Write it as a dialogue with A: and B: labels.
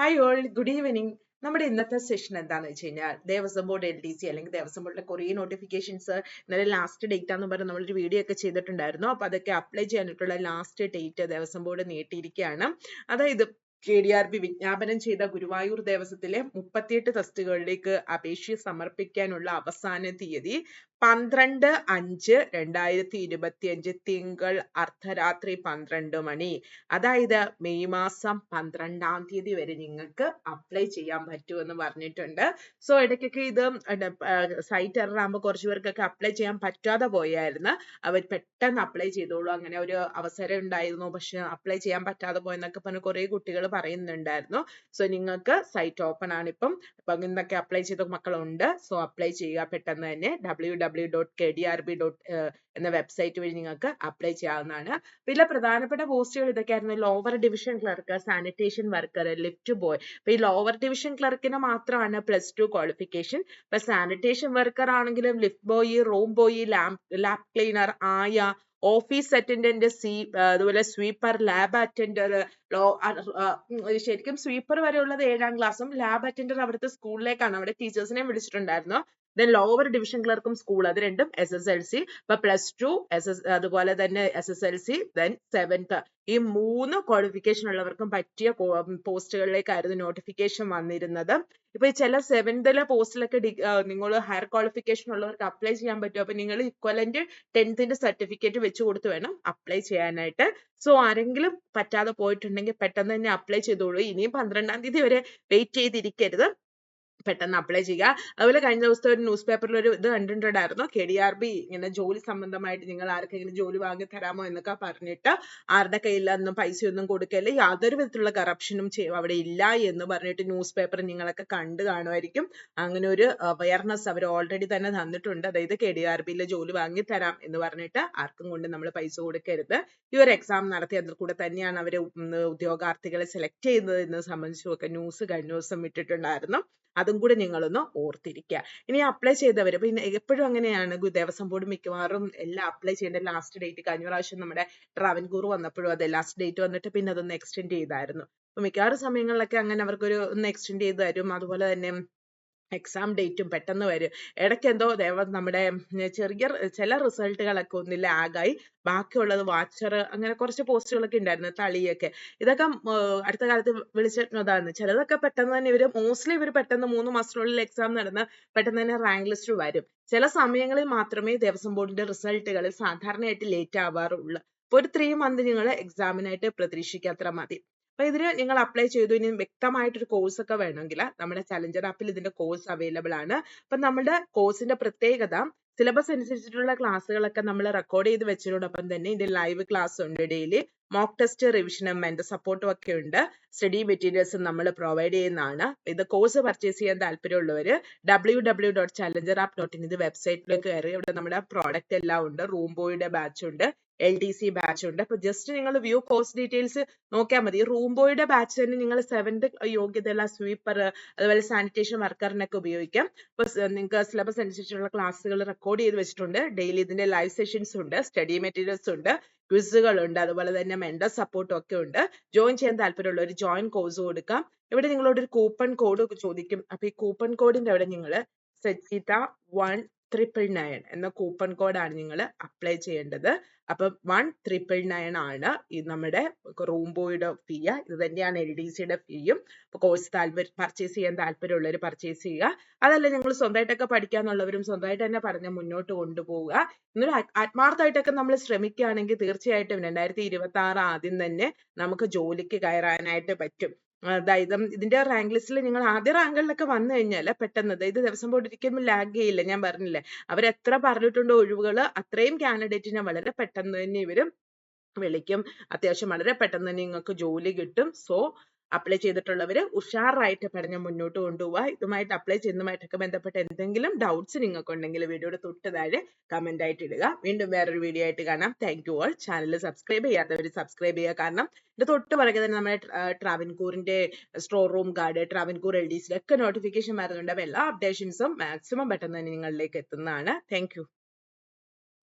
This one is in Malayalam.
A: ഹായ് ഓൾ ഗുഡ് ഈവനിങ് നമ്മുടെ ഇന്നത്തെ സെഷൻ എന്താണെന്ന് വെച്ച് കഴിഞ്ഞാൽ Devaswom board L D C അല്ലെങ്കിൽ ദേവസ്വം ബോർഡിലെ കുറേ നോട്ടിഫിക്കേഷൻസ് ഇന്നലെ ലാസ്റ്റ് ഡേറ്റ് ആണെന്ന് പറഞ്ഞ് നമ്മളൊരു വീഡിയോ ഒക്കെ ചെയ്തിട്ടുണ്ടായിരുന്നു. അപ്പോൾ അതൊക്കെ അപ്ലൈ ചെയ്യാനായിട്ടുള്ള ലാസ്റ്റ് ഡേറ്റ് ദേവസ്വം ബോർഡ് നീട്ടിയിരിക്കുകയാണ്. അതായത് കെ ഡി ആർ ബി വിജ്ഞാപനം ചെയ്ത ഗുരുവായൂർ ദേവസ്വത്തിലെ മുപ്പത്തിയെട്ട് തസ്തികകളിലേക്ക് അപേക്ഷ സമർപ്പിക്കാനുള്ള അവസാന തീയതി. പന്ത്രണ്ട് അഞ്ച് രണ്ടായിരത്തി ഇരുപത്തി അഞ്ച് തിങ്കൾ അർദ്ധരാത്രി പന്ത്രണ്ട് മണി. അതായത് മെയ് മാസം പന്ത്രണ്ടാം തീയതി വരെ നിങ്ങൾക്ക് അപ്ലൈ ചെയ്യാൻ പറ്റുമെന്ന് പറഞ്ഞിട്ടുണ്ട്. സോ ഇടയ്ക്കൊക്കെ ഇത് സൈറ്റ് എറർ ആകുമ്പോൾ കുറച്ച് പേർക്കൊക്കെ അപ്ലൈ ചെയ്യാൻ പറ്റാതെ പോയായിരുന്നു. അവർ പെട്ടെന്ന് അപ്ലൈ ചെയ്തോളൂ. അങ്ങനെ ഒരു അവസരം ഉണ്ടായിരുന്നു. പക്ഷെ അപ്ലൈ ചെയ്യാൻ പറ്റാതെ പോയെന്നൊക്കെ പറഞ്ഞ് കുറേ കുട്ടികൾ പറയുന്നുണ്ടായിരുന്നു. സോ നിങ്ങൾക്ക് സൈറ്റ് ഓപ്പൺ ആണ് ഇപ്പം. ഇപ്പം ഇന്നൊക്കെ അപ്ലൈ ചെയ്ത മക്കളുണ്ട്. സോ അപ്ലൈ ചെയ്യുക. പെട്ടെന്ന് തന്നെ. W W dot K D R B dot എന്ന വെബ്സൈറ്റ് വഴി നിങ്ങൾക്ക് അപ്ലൈ ചെയ്യാവുന്നതാണ്. പിന്നെ പ്രധാനപ്പെട്ട പോസ്റ്റുകൾ ഇതൊക്കെയായിരുന്നു. Lower division clerk sanitation worker lift boy അപ്പൊ ഈ ലോവർ ഡിവിഷൻ ക്ലർക്കിന് മാത്രമാണ് പ്ലസ് ടു ക്വാളിഫിക്കേഷൻ ഇപ്പൊ സാനിറ്റേഷൻ വർക്കർ ആണെങ്കിലും lift boy room boy lab cleaner ആയ ഓഫീസ് അറ്റൻഡന്റ് സീ അതുപോലെ സ്വീപ്പർ ലാബ് അറ്റൻഡർ ലോ ശരിക്കും സ്വീപ്പർ വരെ ഉള്ളത് ഏഴാം ക്ലാസ്സും ലാബ് അറ്റൻഡർ അവിടുത്തെ സ്കൂളിലേക്കാണ് അവിടെ ടീച്ചേഴ്സിനെ വിളിച്ചിട്ടുണ്ടായിരുന്നു. ദെൻ ലോവർ ഡിവിഷൻ ക്ലർക്കും സ്കൂൾ അത് രണ്ടും എസ് എസ് എൽ സി ഇപ്പൊ പ്ലസ് ടു എസ് എസ് അതുപോലെ തന്നെ S S L C then seventh ഈ മൂന്ന് ക്വാളിഫിക്കേഷൻ ഉള്ളവർക്കും പറ്റിയ പോസ്റ്റുകളിലേക്കായിരുന്നു നോട്ടിഫിക്കേഷൻ വന്നിരുന്നത്. ഇപ്പൊ ചില സെവൻത്തിലെ പോസ്റ്റിലൊക്കെ നിങ്ങൾ ഹയർ ക്വാളിഫിക്കേഷൻ ഉള്ളവർക്ക് അപ്ലൈ ചെയ്യാൻ പറ്റും. അപ്പൊ നിങ്ങൾ ഇക്വലന്റ് ടെൻത്തിന്റെ സർട്ടിഫിക്കറ്റ് വെച്ച് കൊടുത്ത് വേണം അപ്ലൈ ചെയ്യാനായിട്ട്. സോ ആരെങ്കിലും പറ്റാതെ പോയിട്ടുണ്ടെങ്കിൽ പെട്ടെന്ന് തന്നെ അപ്ലൈ ചെയ്തോളൂ. ഇനിയും പന്ത്രണ്ടാം തീയതി വരെ വെയിറ്റ് ചെയ്തിരിക്കരുത്. പെട്ടെന്ന് അപ്ലൈ ചെയ്യുക. അതുപോലെ കഴിഞ്ഞ ദിവസത്തെ ഒരു ന്യൂസ് പേപ്പറിൽ ഒരു ഇത് കണ്ടിട്ടുണ്ടായിരുന്നു. കെ ഡി ആർ ബി ഇങ്ങനെ ജോലി സംബന്ധമായിട്ട് നിങ്ങൾ ആർക്കെങ്കിലും ജോലി വാങ്ങി തരാമോ എന്നൊക്കെ പറഞ്ഞിട്ട് ആരുടെ കയ്യിലൊന്നും പൈസയൊന്നും കൊടുക്കല്ല യാതൊരു വിധത്തിലുള്ള കറപ്ഷനും അവിടെ ഇല്ല എന്ന് പറഞ്ഞിട്ട് ന്യൂസ് പേപ്പർ നിങ്ങളൊക്കെ കണ്ടു കാണുമായിരിക്കും. അങ്ങനെ ഒരു അവയർനെസ് അവർ ഓൾറെഡി തന്നെ തന്നിട്ടുണ്ട്. അതായത് കെ ഡി ആർ ബിയിലെ ജോലി വാങ്ങി തരാം എന്ന് പറഞ്ഞിട്ട് ആർക്കും കൊണ്ട് നമ്മൾ പൈസ കൊടുക്കരുത്. ഈ ഒരു എക്സാം നടത്തി അതിൽ കൂടെ തന്നെയാണ് അവർ ഉദ്യോഗാർത്ഥികളെ സെലക്ട് ചെയ്യുന്നത് എന്ന് സംബന്ധിച്ചും ഒക്കെ ന്യൂസ് കഴിഞ്ഞ ദിവസം ഇട്ടിട്ടുണ്ടായിരുന്നു. അതും കൂടെ നിങ്ങളൊന്ന് ഓർത്തിരിക്കുക ഇനി അപ്ലൈ ചെയ്തവർ പിന്നെ എപ്പോഴും അങ്ങനെയാണ് ദേവസ്വം ബോർഡ് മിക്കവാറും എല്ലാം അപ്ലൈ ചെയ്യേണ്ട ലാസ്റ്റ് ഡേറ്റ് കഴിഞ്ഞ പ്രാവശ്യം നമ്മുടെ ട്രാവൻകൂർ വന്നപ്പോഴും അതെ ലാസ്റ്റ് ഡേറ്റ് വന്നിട്ട് പിന്നെ അതൊന്ന് എക്സ്റ്റെൻഡ് ചെയ്തായിരുന്നു. മിക്കവാറും സമയങ്ങളിലൊക്കെ അങ്ങനെ അവർക്കൊരു ഒന്ന് എക്സ്റ്റെൻഡ് ചെയ്ത് തരും. അതുപോലെ തന്നെ എക്സാം ഡേറ്റും പെട്ടെന്ന് വരും. ഇടയ്ക്ക് എന്തോ ദേവ നമ്മുടെ ചെറിയ ചില റിസൾട്ടുകളൊക്കെ ഒന്ന് ലാഗായി ബാക്കിയുള്ളത് വാച്ചർ അങ്ങനെ കുറച്ച് പോസ്റ്റുകളൊക്കെ ഉണ്ടായിരുന്നു തളിയൊക്കെ. ഇതൊക്കെ അടുത്ത കാലത്ത് വിളിച്ചിരുന്നതാണ്. ചിലതൊക്കെ പെട്ടെന്ന് തന്നെ ഇവർ മോസ്റ്റ്ലി ഇവർ പെട്ടെന്ന് മൂന്ന് മാസത്തിനുള്ളിൽ എക്സാം നടന്ന് പെട്ടെന്ന് തന്നെ റാങ്ക് ലിസ്റ്റ് വരും. ചില സമയങ്ങളിൽ മാത്രമേ ദേവസ്വം ബോർഡിന്റെ റിസൾട്ടുകൾ സാധാരണയായിട്ട് ലേറ്റ് ആവാറുള്ളൂ. ഒരു ത്രീ മന്ത് നിങ്ങൾ എക്സാമിനായിട്ട് പ്രതീക്ഷിക്കാത്ര മതി. അപ്പൊ ഇതിന് നിങ്ങൾ അപ്ലൈ ചെയ്തു. ഇനി വ്യക്തമായിട്ടൊരു കോഴ്സ് ഒക്കെ വേണമെങ്കിൽ നമ്മുടെ ചലഞ്ചർ ആപ്പിൽ ഇതിന്റെ കോഴ്സ് അവൈലബിൾ ആണ്. അപ്പൊ നമ്മുടെ കോഴ്സിന്റെ പ്രത്യേകത സിലബസ് അനുസരിച്ചിട്ടുള്ള ക്ലാസ്സുകളൊക്കെ നമ്മൾ റെക്കോർഡ് ചെയ്ത് വെച്ചതോടൊപ്പം തന്നെ ഇതിന്റെ ലൈവ് ക്ലാസ് ഉണ്ട് ഡെയിലി മോക്ക് ടെസ്റ്റ് റിവിഷനും മെന്റർ സപ്പോർട്ടും ഒക്കെ ഉണ്ട്. സ്റ്റഡി മെറ്റീരിയൽസും നമ്മൾ പ്രൊവൈഡ് ചെയ്യുന്നതാണ്. ഇത് കോഴ്സ് പർച്ചേസ് ചെയ്യാൻ താല്പര്യമുള്ളവർ W W dot challenger app dot in ഇത് വെബ്സൈറ്റിലേക്ക് കയറി ഇവിടെ നമ്മുടെ പ്രോഡക്റ്റ് എല്ലാം ഉണ്ട്. റൂം ബോയുടെ ബാച്ച് ഉണ്ട്. എൽ ഡി സി ബാച്ച് ഉണ്ട്. അപ്പൊ ജസ്റ്റ് നിങ്ങൾ വ്യൂ കോഴ്സ് ഡീറ്റെയിൽസ് നോക്കിയാൽ മതി. റൂം ബോയുടെ ബാച്ച് തന്നെ നിങ്ങൾ സെവൻത് യോഗ്യതയുള്ള സ്വീപ്പർ അതുപോലെ സാനിറ്റേഷൻ വർക്കറിനൊക്കെ ഉപയോഗിക്കാം. അപ്പൊ നിങ്ങൾക്ക് സിലബസ് അനുസരിച്ചുള്ള ക്ലാസ്സുകൾ റെക്കോർഡ് ചെയ്ത് വെച്ചിട്ടുണ്ട്. ഡെയിലി ഇതിന്റെ ലൈവ് സെഷൻസ് ഉണ്ട്. സ്റ്റഡി മെറ്റീരിയൽസ് ഉണ്ട്. ക്വിസുകൾ ഉണ്ട്. അതുപോലെ തന്നെ മെന്റർ സപ്പോർട്ടും ഒക്കെ ഉണ്ട്. ജോയിൻ ചെയ്യാൻ താല്പര്യമുള്ള ഒരു ജോയിൻ കോഴ്സ് കൊടുക്കാം. ഇവിടെ നിങ്ങളോട് ഒരു കൂപ്പൺ കോഡ് ചോദിക്കും. അപ്പൊ ഈ കൂപ്പൺ കോഡിന്റെ അവിടെ നിങ്ങൾ സജിത വൺ ട്രിപ്പിൾ നയൻ എന്ന കൂപ്പൺ കോഡാണ് നിങ്ങൾ അപ്ലൈ ചെയ്യേണ്ടത്. അപ്പം വൺ ട്രിപ്പിൾ നയൻ ആണ് ഈ നമ്മുടെ റൂം ബോയുടെ ഫീ ഇത് തന്നെയാണ് എൽ ഡി സിയുടെ ഫീയും കോഴ്സ് താല്പര്യം പർച്ചേസ് ചെയ്യാൻ താല്പര്യമുള്ളവർ പർച്ചേസ് ചെയ്യുക. അതല്ല നിങ്ങൾ സ്വന്തമായിട്ടൊക്കെ പഠിക്കാന്നുള്ളവരും സ്വന്തമായിട്ട് തന്നെ പറഞ്ഞ് മുന്നോട്ട് കൊണ്ടുപോവുക. എന്നൊരു ആത്മാർത്ഥമായിട്ടൊക്കെ നമ്മൾ ശ്രമിക്കുകയാണെങ്കിൽ തീർച്ചയായിട്ടും രണ്ടായിരത്തി ഇരുപത്തി ആറ് ആദ്യം തന്നെ നമുക്ക് ജോലിക്ക് കയറാനായിട്ട് പറ്റും. അതായത് ഇതിന്റെ റാങ്ക് ലിസ്റ്റിൽ നിങ്ങൾ ആദ്യ റാങ്കുകളിലൊക്കെ വന്നു കഴിഞ്ഞാൽ പെട്ടെന്ന് അതായത് ദിവസം പോയിട്ട് ഒരിക്കലും ലാഗ് ചെയ്യില്ല ഞാൻ പറഞ്ഞില്ലേ? അവർ എത്ര പറഞ്ഞിട്ടുണ്ടോ ഒഴിവുകൾ അത്രയും കാൻഡിഡേറ്റിനെ വളരെ പെട്ടെന്ന് തന്നെ ഇവരും വിളിക്കും. അത്യാവശ്യം വളരെ പെട്ടെന്ന് തന്നെ നിങ്ങൾക്ക് ജോലി കിട്ടും. സോ അപ്ലൈ ചെയ്തിട്ടുള്ളവർ ഉഷാറായിട്ട് പഠനം മുന്നോട്ട് കൊണ്ടുപോവുക. ഇതുമായിട്ട് അപ്ലൈ ചെയ്യുന്നതുമായിട്ടൊക്കെ ബന്ധപ്പെട്ട എന്തെങ്കിലും ഡൗട്ട്സ് നിങ്ങൾക്ക് ഉണ്ടെങ്കിൽ വീഡിയോയുടെ തൊട്ട് താഴെ കമന്റ് ആയിട്ട് ഇടുക. വീണ്ടും വേറൊരു വീഡിയോ ആയിട്ട് കാണാം. Thank you all channel subscribe ചെയ്യാത്തവർ സബ്സ്ക്രൈബ് ചെയ്യുക. കാരണം ഇത് തൊട്ട് പുറകെ തന്നെ നമ്മുടെ ട്രാവൻകൂറിന്റെ store room guard Travancore L D സിയിലൊക്കെ notification വരുന്നുണ്ട്. അപ്പോൾ എല്ലാ അപ്ഡേഷൻസും മാക്സിമം പെട്ടെന്ന് തന്നെ നിങ്ങളിലേക്ക് എത്തുന്നതാണ്. താങ്ക്